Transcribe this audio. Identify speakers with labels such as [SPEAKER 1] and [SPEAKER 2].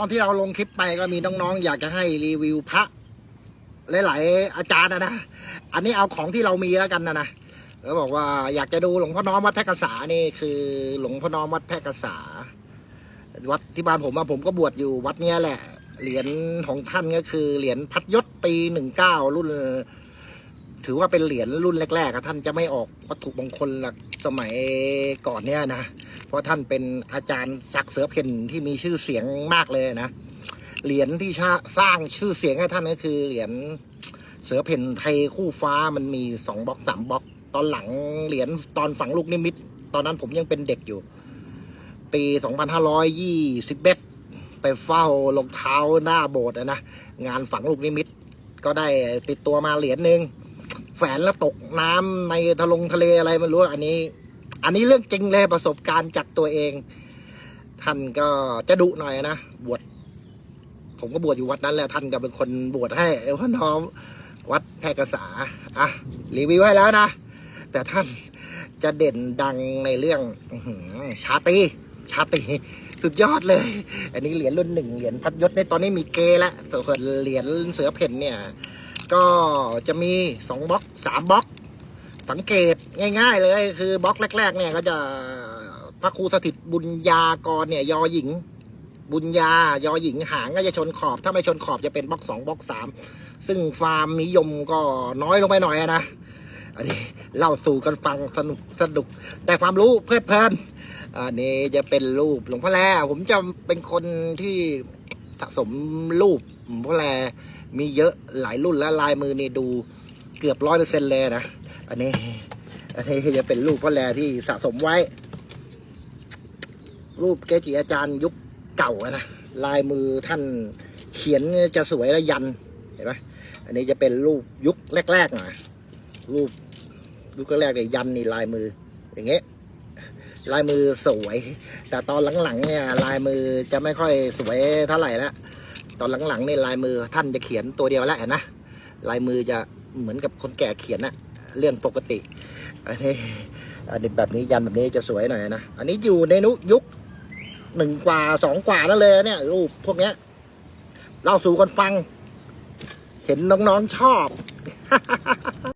[SPEAKER 1] ตอนที่เราลงคลิปไปก็มีน้องๆ อยากจะให้รีวิวพระหลายๆอาจารย์นะนะ อันนี้เอาของที่เรามีแล้วกันนะนะแล้วบอกว่าอยากจะดูหลวงพ่อน้อมวัดแพร่กษานี่คือ หลวงพ่อน้อมวัดแพร่กษา วัดที่บ้านผมอะผมก็บวชอยู่วัดเนี้ยแหละ เหรียญของท่านก็คือเหรียญพัดยศปีหนึ่งเก้ารุ่น ถือว่าเป็นเหรียญรุ่นแรกๆอะท่านจะไม่ออกวัตถุมงคลหลักสมัยก่อนเนี้ยนะ ราะท่านเป็นอาจารย์จักเสือเพ่นที่มีชื่อเสียงมากเลยนะ เหรียญที่ชาสร้างชื่อเสียงให้ท่านก็คือเหรียญเสือเพ่นไทยคู่ฟ้ามันมีสองบล็อกสามบล็อก ตอนหลังเหรียญตอนฝังลูกนิมิต ตอนนั้นผมยังเป็นเด็กอยู่ ปีสองพันห้าร้อยยี่สิบเอ็ดไปเฝ้ารองเท้าหน้าโบสถ์นะงานฝังลูกนิมิต ก็ได้ติดตัวมาเหรียญหนึ่งแฝนแล้วตกน้ำในทะลงทะเลอะไรไม่รู้อันนี้ อันนี้เรื่องจริงเลยประสบการณ์จากตัวเอง ท่านก็จะดุหน่อยนะบวชผมก็บวชอยู่วัดนั้นแหละท่านก็เป็นคนบวชให้เอวพน้อมวัดแพรกษาอะรีวิวให้แล้วนะ แต่ท่านจะเด่นดังในเรื่องอชาตีชาตีสุดยอดเลย อันนี้เหรียญรุ่นหนึ่งเหรียญพัดยศในตอนนี้มีเกแล้วส่วนเหรียญเสือเพ่นเนี่ย ก็จะมีสองบล็อกสามบล็อก สังเกตง่ายๆเลยคือบล็อกแรก ๆ เนี่ยก็จะพระครูสถิตบุญญากรเนี่ย ยอหญิง บุญญายอหญิงหางก็จะชนขอบ ถ้าไม่ชนขอบจะเป็นบล็อกสองบล็อกสามซึ่งฟาร์มนิยมก็น้อยลงไปหน่อยนะอันนี้เล่าสู่กันฟังสนุกสนุกได้ความรู้เพลิดเพลินอันนี้จะเป็นรูปหลวงพ่อแลผมจะเป็นคนที่สะสมรูปหลวงพ่อแลมีเยอะหลายรุ่นและลายมือนี่ดูเกือบร้อยเปอร์เซ็นต์เลยนะ อันนี้ อันนี้จะเป็นรูปพ่อแลที่สะสมไว้ รูปเกจิอาจารย์ยุคเก่านะลายมือท่านเขียนจะสวยและยันเห็นไหมอันนี้จะเป็นรูปยุคแรกๆหน่อยรูปยุคแรกๆเนี่ยยันนี่ลายมือ อย่างเงี้ยลายมือสวย แต่ตอนหลังๆเนี่ยลายมือจะไม่ค่อยสวยเท่าไหร่แล้วตอนหลังๆเนี่ยลายมือท่านจะเขียนตัวเดียวแล้วเห็นนะลายมือจะเหมือนกับคนแก่เขียนนะ เรื่องปกติ อันนี้อันนี้แบบนี้ยันแบบนี้จะสวยหน่อยนะ อันนี้อยู่ในนุยุคหนึ่งกว่าสองกว่านั่นเลยเนี่ย รูปพวกเนี้ยเล่าสู่กันฟัง เห็นน้องๆชอบ